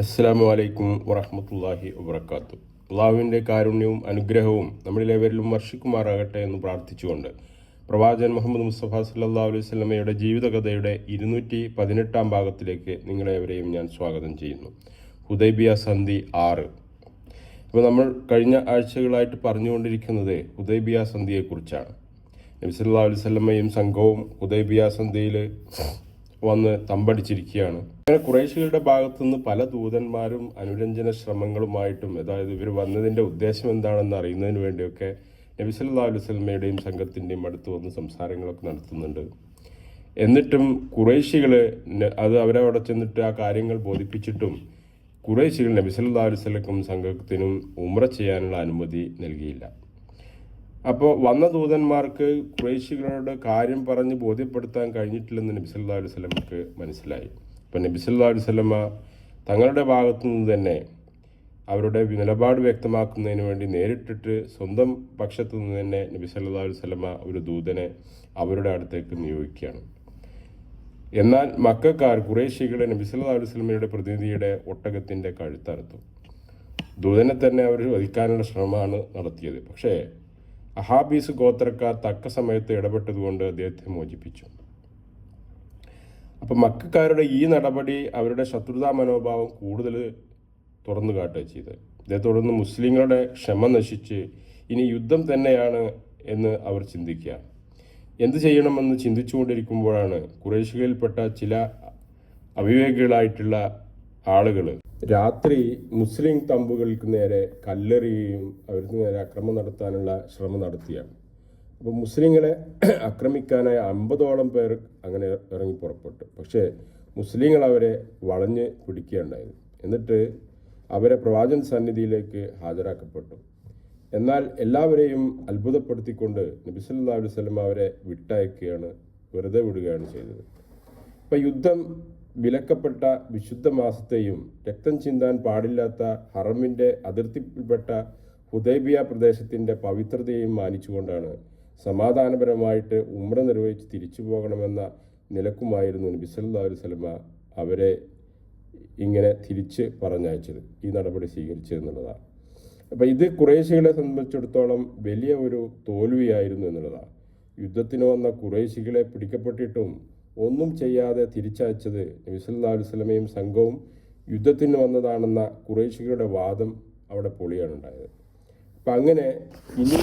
അസ്സാം വലൈക്കും വറഹമത്തല്ലാഹി വബർക്കാത്തു അള്ളാഹുവിന്റെ കാരുണ്യവും അനുഗ്രഹവും നമ്മളിലേവരിലും വർഷിക്കുമാറാകട്ടെ എന്ന് പ്രാർത്ഥിച്ചുകൊണ്ട് പ്രവാചകൻ മുഹമ്മദ് മുസ്തഫ സല്ലാ അലൈഹി സ്വലമയുടെ ജീവിതകഥയുടെ ഇരുന്നൂറ്റി പതിനെട്ടാം ഭാഗത്തിലേക്ക് നിങ്ങളേവരെയും ഞാൻ സ്വാഗതം ചെയ്യുന്നു. ഹുദൈബിയ സന്ധി ആറ്. ഇപ്പോൾ നമ്മൾ കഴിഞ്ഞ ആഴ്ചകളായിട്ട് പറഞ്ഞുകൊണ്ടിരിക്കുന്നത് ഹുദൈബിയ സന്ധിയെക്കുറിച്ചാണ്. നബി സല്ലാ അലൈഹി സ്വലമയും സംഘവും ഹുദൈബിയ സന്ധിയിൽ വന്ന് തമ്പടിച്ചിരിക്കുകയാണ്. അങ്ങനെ കുറേശികളുടെ ഭാഗത്തുനിന്ന് പല ദൂതന്മാരും അനുരഞ്ജന ശ്രമങ്ങളുമായിട്ടും അതായത് ഇവർ വന്നതിന്റെ ഉദ്ദേശം എന്താണെന്ന് അറിയുന്നതിന് വേണ്ടിയൊക്കെ നബി സല്ലാ അലൈഹി സ്വലമയുടെയും സംഘത്തിന്റെയും അടുത്ത് വന്ന് സംസാരങ്ങളൊക്കെ നടത്തുന്നുണ്ട്. എന്നിട്ടും കുറേശികൾ അത് അവരെ അവിടെ ചെന്നിട്ട് ആ കാര്യങ്ങൾ ബോധിപ്പിച്ചിട്ടും കുറേശികൾ നബി സ്വലക്കും സംഘത്തിനും ഉമ്ര ചെയ്യാനുള്ള അനുമതി നൽകിയില്ല. അപ്പോൾ വന്ന ദൂതന്മാർക്ക് ക്രൈശികളോട് കാര്യം പറഞ്ഞ് ബോധ്യപ്പെടുത്താൻ കഴിഞ്ഞിട്ടില്ലെന്ന് നബി സല്ലാ അലൈഹി സ്വലമക്ക് മനസ്സിലായി. അപ്പം നബി സല്ലാ അലൈഹി സ്വലമ തങ്ങളുടെ ഭാഗത്തു നിന്ന് തന്നെ അവരുടെ നിലപാട് വ്യക്തമാക്കുന്നതിന് വേണ്ടി നേരിട്ടിട്ട് സ്വന്തം പക്ഷത്തു നിന്ന് തന്നെ നബി സല്ലാ അലൈഹി ഒരു ദൂതനെ അവരുടെ അടുത്തേക്ക് നിയോഗിക്കുകയാണ്. എന്നാൽ മക്കാർ കുറേശികളെ നബി സല്ലാ അലൈഹി പ്രതിനിധിയുടെ ഒട്ടകത്തിന്റെ കഴുത്തറുത്തു. ദൂതനെ തന്നെ അവർ വധിക്കാനുള്ള ശ്രമമാണ് നടത്തിയത്. പക്ഷേ അഹാബീസ് ഗോത്രക്കാർ തക്ക സമയത്ത് ഇടപെട്ടതുകൊണ്ട് അദ്ദേഹത്തെ മോചിപ്പിച്ചു. അപ്പം മക്കാരുടെ ഈ നടപടി അവരുടെ ശത്രുതാ മനോഭാവം കൂടുതൽ തുറന്നു കാട്ടുക ചെയ്ത് ഇതേ തുടർന്ന് മുസ്ലിങ്ങളുടെ ക്ഷമ നശിച്ച് ഇനി യുദ്ധം തന്നെയാണ് എന്ന് അവർ ചിന്തിക്കുക. എന്ത് ചെയ്യണമെന്ന് ചിന്തിച്ചുകൊണ്ടിരിക്കുമ്പോഴാണ് കുറേശികളിൽപ്പെട്ട ചില അവിവേകികളായിട്ടുള്ള ആളുകൾ രാത്രി മുസ്ലിം തമ്പുകൾക്ക് നേരെ കല്ലെറിയുകയും അവർക്ക് നേരെ അക്രമം നടത്താനുള്ള ശ്രമം നടത്തിയാണ്. അപ്പോൾ മുസ്ലിങ്ങളെ ആക്രമിക്കാനായി അമ്പതോളം പേർ അങ്ങനെ ഇറങ്ങി പുറപ്പെട്ടു. പക്ഷേ മുസ്ലിങ്ങൾ അവരെ വളഞ്ഞ് പിടിക്കുകയുണ്ടായത് എന്നിട്ട് അവരെ പ്രവാചൻ സന്നിധിയിലേക്ക് ഹാജരാക്കപ്പെട്ടു. എന്നാൽ എല്ലാവരെയും അത്ഭുതപ്പെടുത്തിക്കൊണ്ട് നബി സല്ലാ അലൈഹി സ്വലം അവരെ വിട്ടയക്കുകയാണ് വെറുതെ വിടുകയാണ് ചെയ്തത്. അപ്പം യുദ്ധം വിലക്കപ്പെട്ട വിശുദ്ധ മാസത്തെയും രക്തം ചിന്താൻ പാടില്ലാത്ത ഹറമിന്റെ അതിർത്തിയിൽപ്പെട്ട ഹുദൈബിയ പ്രദേശത്തിന്റെ പവിത്രതയും മാനിച്ചുകൊണ്ടാണ് സമാധാനപരമായിട്ട് ഉമ്ര നിർവഹിച്ച് തിരിച്ചു പോകണമെന്ന നിലക്കുമായിരുന്നു നബി സ്വലമ അവരെ ഇങ്ങനെ തിരിച്ച് പറഞ്ഞയച്ചത്. ഈ നടപടി സ്വീകരിച്ചതെന്നുള്ളതാണ് അപ്പോൾ ഇത് കുറേശികളെ സംബന്ധിച്ചിടത്തോളം വലിയ ഒരു തോൽവിയായിരുന്നു എന്നുള്ളതാണ്. യുദ്ധത്തിന് വന്ന കുറേശികളെ പിടിക്കപ്പെട്ടിട്ടും ഒന്നും ചെയ്യാതെ തിരിച്ചയച്ചത് നബി സല്ലാ അലൈഹി സ്വലമയും സംഘവും യുദ്ധത്തിന് വന്നതാണെന്ന കുറേശികളുടെ വാദം അവിടെ പൊളിയാണ് ഉണ്ടായത്. അപ്പം അങ്ങനെ ഇനി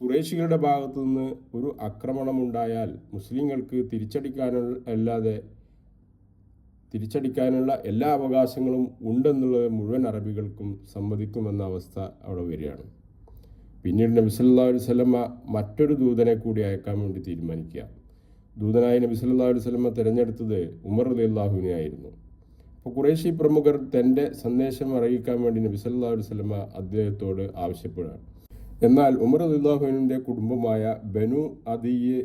കുറേശികളുടെ ഭാഗത്തുനിന്ന് ഒരു ആക്രമണം ഉണ്ടായാൽ മുസ്ലിങ്ങൾക്ക് തിരിച്ചടിക്കാനുള്ള അല്ലാതെ തിരിച്ചടിക്കാനുള്ള എല്ലാ അവകാശങ്ങളും ഉണ്ടെന്നുള്ളത് മുഴുവൻ അറബികൾക്കും സമ്മതിക്കുമെന്ന അവസ്ഥ അവിടെ വരികയാണ്. പിന്നീട് നബി സല്ലാ അലൈഹി മറ്റൊരു ദൂതനെ കൂടി അയക്കാൻ വേണ്ടി തീരുമാനിക്കുക. ദൂതനായ നബി സല്ലാ അലൈഹി സ്വലമ തിരഞ്ഞെടുത്തത് ഉമർ അലി അള്ളാഹുവിനെ ആയിരുന്നു. അപ്പോൾ കുറേശി പ്രമുഖർ തന്റെ സന്ദേശം അറിയിക്കാൻ വേണ്ടി നബി സല്ലാ അലൈഹി സ്വലമ അദ്ദേഹത്തോട് ആവശ്യപ്പെടുകയാണ്. എന്നാൽ ഉമർ അലിള്ളാഹുവിന്റെ കുടുംബമായ ബനു അദിയെ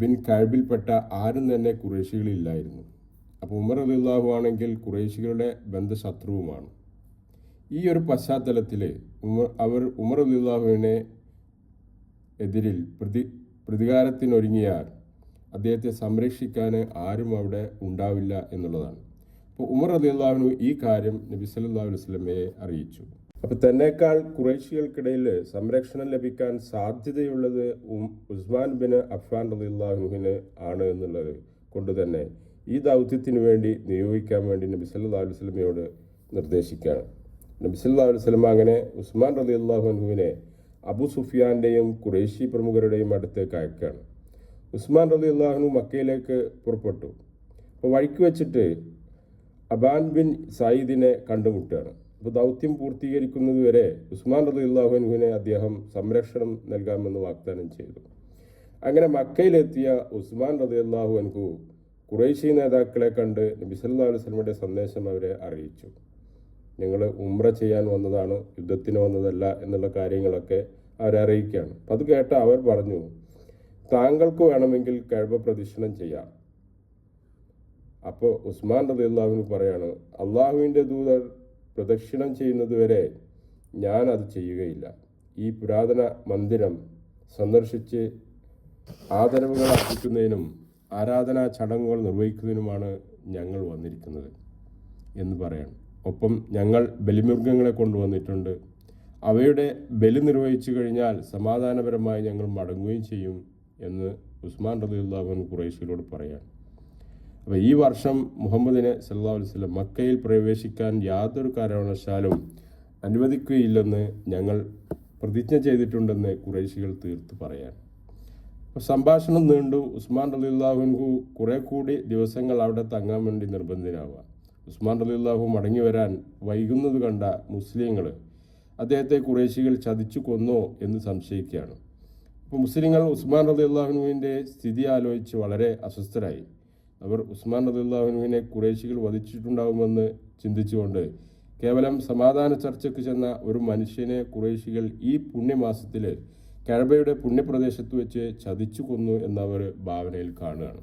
ബിൻ കഴിവിൽപ്പെട്ട ആരും തന്നെ കുറേശികളില്ലായിരുന്നു അപ്പോൾ ഉമർ അലിള്ളാഹു ആണെങ്കിൽ കുറേശികളുടെ ബന്ധശത്രുവുമാണ്. ഈ ഒരു പശ്ചാത്തലത്തിൽ ഉമർ അവർ ഉമർ അലിള്ളാഹുവിനെ എതിരിൽ പ്രതി പ്രതികാരത്തിനൊരുങ്ങിയാൽ അദ്ദേഹത്തെ സംരക്ഷിക്കാൻ ആരും അവിടെ ഉണ്ടാവില്ല എന്നുള്ളതാണ്. അപ്പോൾ ഉമർ അലിള്ളാഹുനു ഈ കാര്യം നബി സല്ലാ വസ്ലമയെ അറിയിച്ചു. അപ്പോൾ തന്നെക്കാൾ കുറേശികൾക്കിടയിൽ സംരക്ഷണം ലഭിക്കാൻ സാധ്യതയുള്ളത് ഉസ്മാൻ ബിൻ അഫ്ഫാൻ റലിള്ളാഹുവിന് ആണ് എന്നുള്ളത് കൊണ്ട് തന്നെ ഈ ദൗത്യത്തിന് വേണ്ടി നിയോഗിക്കാൻ വേണ്ടി നബി സല്ലാ വസ്ലമയോട് നിർദ്ദേശിക്കുകയാണ്. നബി സല്ലാ സ്വലമ അങ്ങനെ ഉസ്മാൻ റലി അള്ളാഹുവിനെ അബു സുഫിയാന്റെയും കുറേശി പ്രമുഖരുടെയും അടുത്തേക്ക് അയക്കുകയാണ് ഉസ്മാൻ റലി അള്ളാഹുനു മക്കയിലേക്ക് പുറപ്പെട്ടു. അപ്പോൾ വഴിക്ക് വെച്ചിട്ട് അബാൻ ബിൻ സയ്യിദിനെ കണ്ടുമുട്ടുകയാണ്. അപ്പോൾ ദൗത്യം പൂർത്തീകരിക്കുന്നതുവരെ ഉസ്മാൻ റലി അള്ളാഹുനുവിനെ അദ്ദേഹം സംരക്ഷണം നൽകാമെന്ന് വാഗ്ദാനം ചെയ്തു. അങ്ങനെ മക്കയിലെത്തിയ ഉസ്മാൻ റലി അള്ളാഹു അൻഹു കുറേശി നേതാക്കളെ കണ്ട് നബി അലുസ്ലമിയുടെ സന്ദേശം അവരെ അറിയിച്ചു. ഞങ്ങൾ ഉമ്ര ചെയ്യാൻ വന്നതാണ് യുദ്ധത്തിന് വന്നതല്ല എന്നുള്ള കാര്യങ്ങളൊക്കെ അവരെ അറിയിക്കുകയാണ് അപ്പം അത് കേട്ട അവർ പറഞ്ഞു താങ്കൾക്ക് വേണമെങ്കിൽ കഴിവ പ്രദക്ഷിണം ചെയ്യാം. അപ്പോൾ ഉസ്മാൻ റതി അള്ളാഹുവിന് പറയാണ് അള്ളാഹുവിന്റെ ദൂതർ പ്രദക്ഷിണം ചെയ്യുന്നത് വരെ ഞാൻ അത് ചെയ്യുകയില്ല. ഈ പുരാതന മന്ദിരം സന്ദർശിച്ച് ആദരവുകൾ അർപ്പിക്കുന്നതിനും ആരാധനാ ചടങ്ങുകൾ നിർവഹിക്കുന്നതിനുമാണ് ഞങ്ങൾ വന്നിരിക്കുന്നത്. എന്ന് പറയണം. ഒപ്പം ഞങ്ങൾ ബലിമൃഗങ്ങളെ കൊണ്ടുവന്നിട്ടുണ്ട്. അവയുടെ ബലി നിർവഹിച്ചു കഴിഞ്ഞാൽ സമാധാനപരമായി ഞങ്ങൾ മടങ്ങുകയും ചെയ്യും എന്ന് ഉസ്മാൻ റലിയുള്ളാഹുൻ ഖുറൈശിയോട് പറയാൻ അപ്പോൾ ഈ വർഷം മുഹമ്മദിനെ സല്ലാ വസ്ലം മക്കയിൽ പ്രവേശിക്കാൻ യാതൊരു കാരണവശാലും അനുവദിക്കുകയില്ലെന്ന് ഞങ്ങൾ പ്രതിജ്ഞ ചെയ്തിട്ടുണ്ടെന്ന് കുറേശികൾ തീർത്ത് പറയാൻ. അപ്പോൾ സംഭാഷണം നീണ്ടു. ഉസ്മാൻ റലിയുള്ളാഹുൻഹു കുറെ കൂടി ദിവസങ്ങൾ അവിടെ തങ്ങാൻ വേണ്ടി നിർബന്ധിതനാവുക ഉസ്മാൻ റലിയുള്ളാഹു മടങ്ങി വരാൻ വൈകുന്നത് കണ്ട മുസ്ലിങ്ങൾ അദ്ദേഹത്തെ കുറേശികൾ ചതിച്ചു കൊന്നോ എന്ന് സംശയിക്കുകയാണ്. അപ്പോൾ മുസ്ലിങ്ങൾ ഉസ്മാൻ റലിയുള്ളാഹുനുവിന്റെ സ്ഥിതി ആലോചിച്ച് വളരെ അസ്വസ്ഥരായി. അവർ ഉസ്മാൻ റലിയുള്ളാഹുനുവിനെ കുറേശികൾ വധിച്ചിട്ടുണ്ടാകുമെന്ന് ചിന്തിച്ചുകൊണ്ട് കേവലം സമാധാന ചർച്ചയ്ക്ക് ചെന്ന ഒരു മനുഷ്യനെ കുറേശികൾ ഈ പുണ്യമാസത്തിൽ കഴബയുടെ പുണ്യപ്രദേശത്ത് വെച്ച് ചതിച്ചു കൊന്നു എന്നവർ ഭാവനയിൽ കാണുകയാണ്.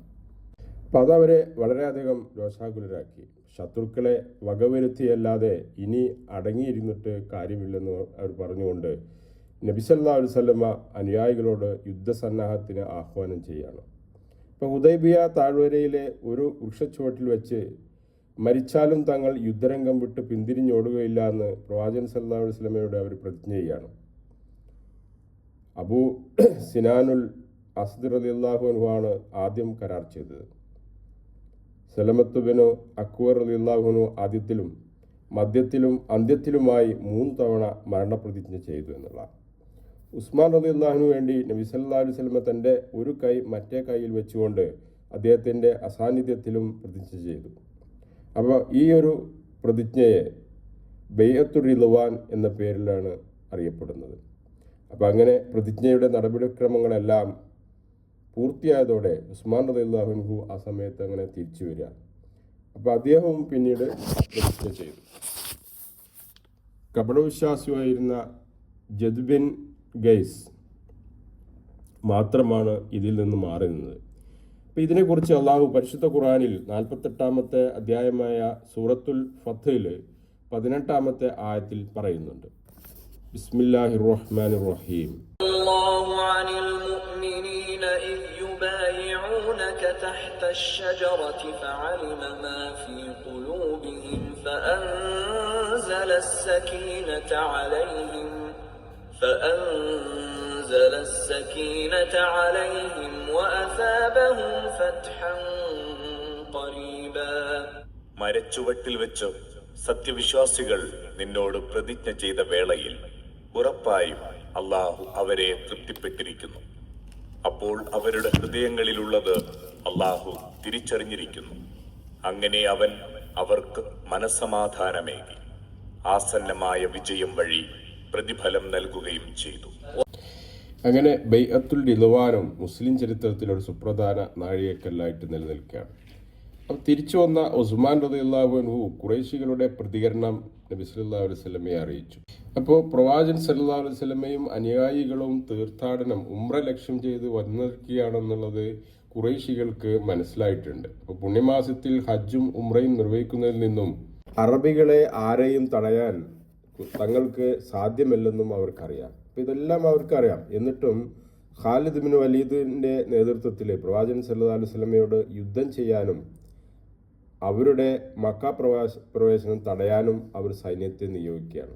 അപ്പോൾ അതവരെ വളരെയധികം രോഷാകുലരാക്കി. ശത്രുക്കളെ വകവരുത്തിയല്ലാതെ ഇനി അടങ്ങിയിരുന്നിട്ട് കാര്യമില്ലെന്ന് അവർ പറഞ്ഞുകൊണ്ട് നബിസല്ലാ അലുസല്ലമ്മ അനുയായികളോട് യുദ്ധസന്നാഹത്തിന് ആഹ്വാനം ചെയ്യാണ് ഇപ്പോൾ ഉദയബിയ താഴ്വരയിലെ ഒരു വൃക്ഷച്ചുവട്ടിൽ വെച്ച് മരിച്ചാലും തങ്ങൾ യുദ്ധരംഗം വിട്ട് പിന്തിരിഞ്ഞോടുകയില്ല എന്ന് പ്രവാചകൻ സല്ലാ വസ്ലമയോട് അവർ പ്രതിജ്ഞ ചെയ്യാണ് അബു സിനാനുൽ അസ്ദർ അലി അള്ളാഹു ആണ് ആദ്യം കരാർ ചെയ്തത്. സലമത്തുബിനു അക്ബർ അലിള്ളാഹുനു ആദ്യത്തിലും മദ്യത്തിലും അന്ത്യത്തിലുമായി മൂന്ന് തവണ മരണപ്രതിജ്ഞ ചെയ്തു എന്നുള്ള. ഉസ്മാൻ അള്ളാഹുനു വേണ്ടി നബി സല്ലാ അലൈഹി സ്വലമ തന്റെ ഒരു കൈ മറ്റേ കൈയിൽ വെച്ചുകൊണ്ട് അദ്ദേഹത്തിന്റെ അസാന്നിധ്യത്തിലും പ്രതിജ്ഞ ചെയ്തു. അപ്പോൾ ഈ ഒരു പ്രതിജ്ഞയെ ബെയ്യത്തു റിലുവാൻ എന്ന പേരിലാണ് അറിയപ്പെടുന്നത്. അപ്പോൾ അങ്ങനെ പ്രതിജ്ഞയുടെ നടപടിക്രമങ്ങളെല്ലാം പൂർത്തിയായതോടെ ഉസ്മാൻ റദിള്ളാഹുൻഹു ആ സമയത്ത് അങ്ങനെ തിരിച്ചു വരിക. അപ്പോൾ അദ്ദേഹവും പിന്നീട് പ്രതിജ്ഞ ചെയ്തു. കപടവിശ്വാസിയായിരുന്ന ജദ്ബിൻ ഗൈസ് മാത്രമാണ് ഇതിൽ നിന്ന് മാറി നിന്നത്. അപ്പോൾ ഇതിനെക്കുറിച്ച് അള്ളാഹു പരിശുദ്ധ ഖുറാനിൽ നാൽപ്പത്തെട്ടാമത്തെ അധ്യായമായ സൂറത്തുൽ ഫത്തയിൽ പതിനെട്ടാമത്തെ ആയത്തിൽ പറയുന്നുണ്ട്. ബിസ്മില്ലാഹി റഹ്മാൻ റഹീം. يبايعونك تحت الشجرة فعلم ما في قلوبهم فأنزل السكينة عليهم فأنزل السكينة عليهم وأثابهم فتحا قريبا മരച്ചുവട്ടിൽ വെച്ച് സത്യവിശ്വാസികൾ നിന്നോട് പ്രതിജ്ഞ ചെയ്ത വേളയിൽ ഉറപ്പായും അള്ളാഹു അവരെ തൃപ്തിപ്പെട്ടിരിക്കുന്നു അപ്പോൾ അവരുടെ ഹൃദയങ്ങളിലുള്ളത് അള്ളാഹു തിരിച്ചറിഞ്ഞിരിക്കുന്നു. അങ്ങനെ അവൻ അവർക്ക് മനസമാധാനമേകി ആസന്നമായ വിജയം വഴി പ്രതിഫലം നൽകുകയും ചെയ്തു. അങ്ങനെ ബൈഅത്തുൽ ഡിലുവാനും മുസ്ലിം ചരിത്രത്തിൽ ഒരു സുപ്രധാന നാഴികക്കല്ലായിട്ട് നിലനിൽക്കുകയാണ്. തിരിച്ചു വന്ന ഉസ്മാൻ റദിയുള്ളാഹുൻഹു കുറേശികളുടെ പ്രതികരണം നബി സല്ലാ അലൈഹി സ്വലമയെ അറിയിച്ചു. അപ്പോൾ പ്രവാചകൻ സല്ലാ അലൈഹി സ്വലമയും അനുയായികളും തീർത്ഥാടനം ഉമ്ര ലക്ഷ്യം ചെയ്ത് വന്നിരിക്കുകയാണെന്നുള്ളത് കുറേശികൾക്ക് മനസ്സിലായിട്ടുണ്ട്. അപ്പോൾ പുണ്യമാസത്തിൽ ഹജ്ജും ഉമ്രയും നിർവഹിക്കുന്നതിൽ നിന്നും അറബികളെ ആരെയും തടയാൻ തങ്ങൾക്ക് സാധ്യമല്ലെന്നും അവർക്കറിയാം. അപ്പോൾ ഇതെല്ലാം അവർക്കറിയാം. എന്നിട്ടും ഖാലിദ് ബിൻ വലീദിന്റെ നേതൃത്വത്തിൽ പ്രവാചകൻ സല്ലല്ലാഹു അലൈഹി വസല്ലമയോട് യുദ്ധം ചെയ്യാനും അവരുടെ മക്ക പ്രവാസ പ്രവേശനം തടയാനും അവർ സൈന്യത്തെ നിയോഗിക്കുകയാണ്.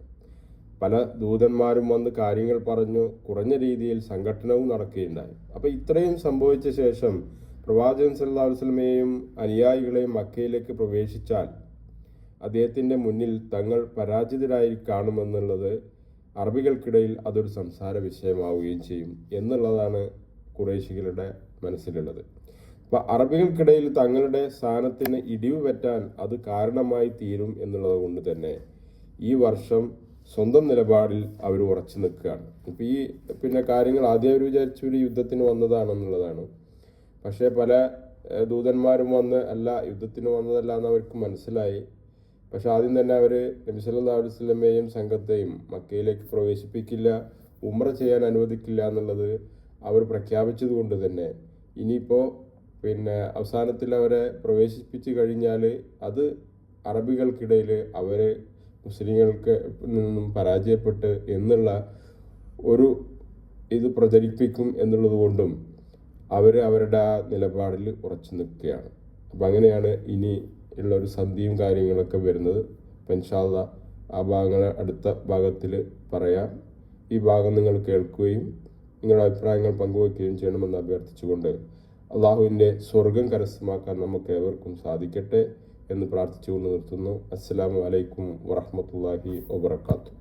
പല ദൂതന്മാരും വന്ന് കാര്യങ്ങൾ പറഞ്ഞു കുറഞ്ഞ രീതിയിൽ സംഘടനവും നടക്കുകയുണ്ടായി. അപ്പോൾ ഇത്രയും സംഭവിച്ച ശേഷം പ്രവാചകൻ സല്ലാ വസ്ലമയെയും അനുയായികളെയും മക്കയിലേക്ക് പ്രവേശിച്ചാൽ അദ്ദേഹത്തിന്റെ മുന്നിൽ തങ്ങൾ പരാജിതരായി കാണുമെന്നുള്ളത് അറബികൾക്കിടയിൽ അതൊരു സംസാര വിഷയമാവുകയും ചെയ്യും എന്നുള്ളതാണ് കുറേശികളുടെ മനസ്സിലുള്ളത്. അപ്പോൾ അറബികൾക്കിടയിൽ തങ്ങളുടെ സ്ഥാനത്തിന് ഇടിവ് പറ്റാൻ അത് കാരണമായി തീരും എന്നുള്ളത് കൊണ്ട് തന്നെ ഈ വർഷം സ്വന്തം നിലപാടിൽ അവർ ഉറച്ചു നിൽക്കുകയാണ്. ഇപ്പോൾ ഈ പിന്നെ കാര്യങ്ങൾ ആദ്യം അവർ വിചാരിച്ചു ഒരു യുദ്ധത്തിന് വന്നതാണെന്നുള്ളതാണ്. പക്ഷേ പല ദൂതന്മാരും വന്ന് അല്ല യുദ്ധത്തിന് വന്നതല്ല എന്ന് അവർക്ക് മനസ്സിലായി. പക്ഷെ ആദ്യം തന്നെ അവർ നബി വസല്ലമയെയും സംഘത്തെയും മക്കയിലേക്ക് പ്രവേശിപ്പിക്കില്ല ഉമ്ര ചെയ്യാൻ അനുവദിക്കില്ല എന്നുള്ളത് അവർ പ്രഖ്യാപിച്ചത് കൊണ്ട് തന്നെ. ഇനിയിപ്പോൾ പിന്നെ അവസാനത്തിൽ അവരെ പ്രവേശിപ്പിച്ചു കഴിഞ്ഞാൽ അത് അറബികൾക്കിടയിൽ അവർ മുസ്ലിങ്ങൾക്ക് നിന്നും പരാജയപ്പെട്ട് എന്നുള്ള ഒരു ഇത് പ്രചരിപ്പിക്കും എന്നുള്ളത് കൊണ്ടും അവർ അവരുടെ ആ നിലപാടിൽ ഉറച്ചു നിൽക്കുകയാണ്. അപ്പം അങ്ങനെയാണ് ഇനി ഉള്ള ഒരു സന്ധിയും കാര്യങ്ങളൊക്കെ വരുന്നത്. പെൻഷാദ ആ ഭാഗങ്ങൾ അടുത്ത ഭാഗത്തിൽ പറയാം. ഈ ഭാഗം നിങ്ങൾ കേൾക്കുകയും നിങ്ങളുടെ അഭിപ്രായങ്ങൾ പങ്കുവയ്ക്കുകയും ചെയ്യണമെന്ന് അഭ്യർത്ഥിച്ചുകൊണ്ട് അള്ളാഹുവിന്റെ സ്വർഗം കരസ്ഥമാക്കാൻ നമുക്ക് ഏവർക്കും സാധിക്കട്ടെ എന്ന് പ്രാർത്ഥിച്ചുകൊണ്ട് നിർത്തുന്നു. അസ്സാം വലൈക്കും വറഹമത്തല്ലാഹി വബർക്കാത്തു